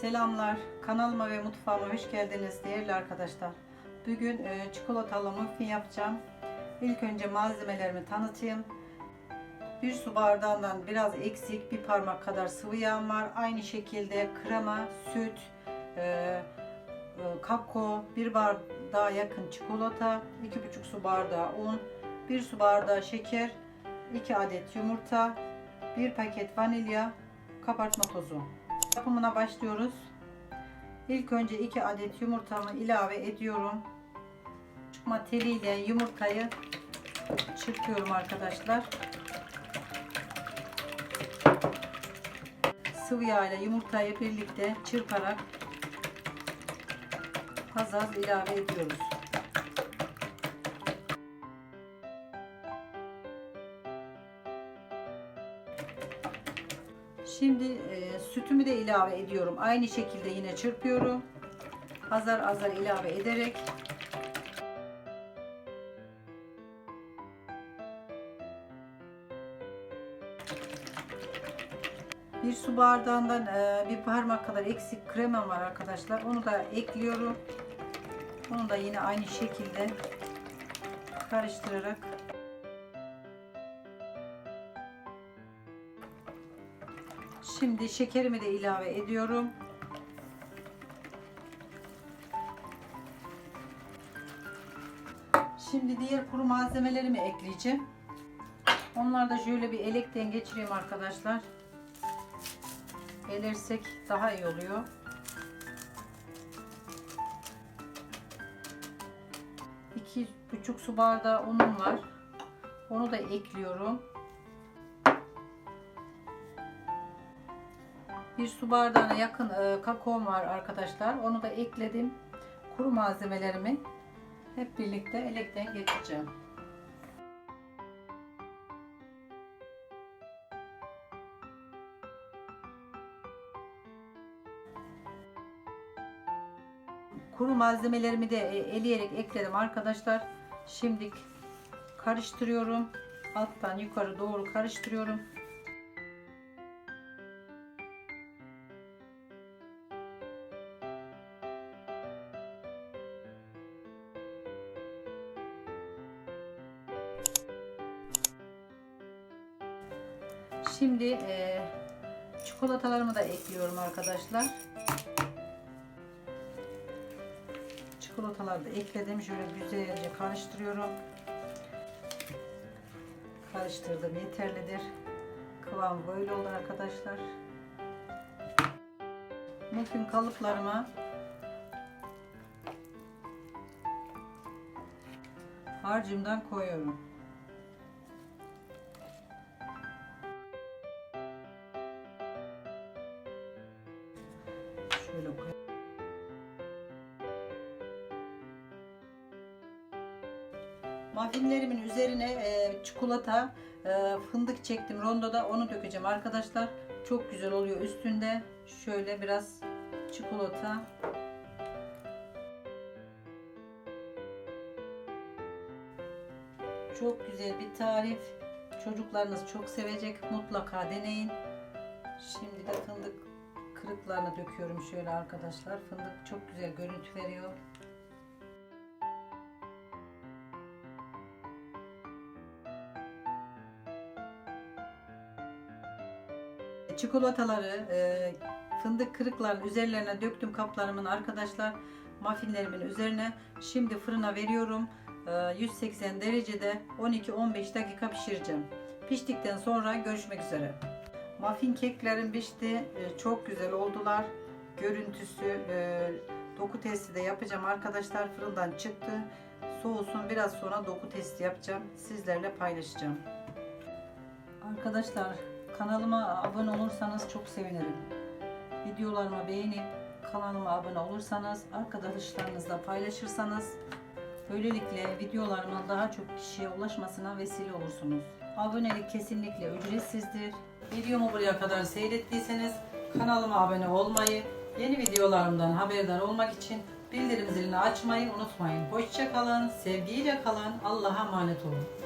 Selamlar. Kanalıma ve mutfağıma hoş geldiniz değerli arkadaşlar. Bugün e, çikolatalı muffin yapacağım. İlk önce malzemelerimi tanıtayım. Bir su bardağından biraz eksik bir parmak kadar sıvı yağım var. Aynı şekilde krema, süt, e, e, kakao, bir bardağa yakın çikolata, iki buçuk su bardağı un, bir su bardağı şeker, 2 adet yumurta, bir paket vanilya, kabartma tozu. Yapımına başlıyoruz. İlk önce 2 adet yumurtamı ilave ediyorum. Çıkma teliyle yumurtayı çırpıyorum arkadaşlar. Sıvı yağ ile yumurtayı birlikte çırparak az az ilave ediyoruz. Şimdi e, sütümü de ilave ediyorum. Aynı şekilde yine çırpıyorum. Azar azar ilave ederek bir su bardağından e, bir parmak kadar eksik krema var arkadaşlar. Onu da ekliyorum. Onu da yine aynı şekilde karıştırarak Şimdi şekerimi de ilave ediyorum. Şimdi diğer kuru malzemelerimi ekleyeceğim. Onları da şöyle bir elekten geçireyim arkadaşlar. Elersek daha iyi oluyor. İki buçuk su bardağı unum var. Onu da ekliyorum. Bir su bardağına yakın e, kakaom var arkadaşlar. Onu da ekledim. Kuru malzemelerimi hep birlikte elekten geçireceğim. Kuru malzemelerimi de e, eleyerek ekledim arkadaşlar. Şimdi karıştırıyorum. Alttan yukarı doğru karıştırıyorum. Şimdi e, çikolatalarımı da ekliyorum arkadaşlar. Çikolataları da ekledim. Şöyle güzelce karıştırıyorum. Karıştırdım yeterlidir. Kıvam böyle olur arkadaşlar. Muffin kalıplarıma harcımdan koyuyorum. Şöyle koy. Muffinlerimin üzerine e, çikolata, e, fındık çektim rondoda onu dökeceğim arkadaşlar. Çok güzel oluyor üstünde. Şöyle biraz çikolata. Çok güzel bir tarif. Çocuklarınız çok sevecek. Mutlaka deneyin. Şimdi de fındık kırıklarını döküyorum şöyle arkadaşlar. Fındık çok güzel görüntü veriyor. Çikolataları e, fındık kırıklarının üzerlerine döktüm kaplarımın arkadaşlar. Muffinlerimin üzerine. Şimdi fırına veriyorum. E, 180 derecede 12-15 dakika pişireceğim. Piştikten sonra görüşmek üzere. Muffin keklerim pişti. E, Çok güzel oldular. Görüntüsü, e, doku testi de yapacağım arkadaşlar. Fırından çıktı. Soğusun. Biraz sonra doku testi yapacağım. Sizlerle paylaşacağım. Arkadaşlar kanalıma abone olursanız çok sevinirim. Videolarımı beğenip kanalıma abone olursanız, arkadaşlarınızla paylaşırsanız böylelikle videolarımın daha çok kişiye ulaşmasına vesile olursunuz. Abonelik kesinlikle ücretsizdir. Videomu buraya kadar seyrettiyseniz kanalıma abone olmayı, yeni videolarımdan haberdar olmak için bildirim zilini açmayı unutmayın. Hoşça kalın, sevgiyle kalın, Allah'a emanet olun.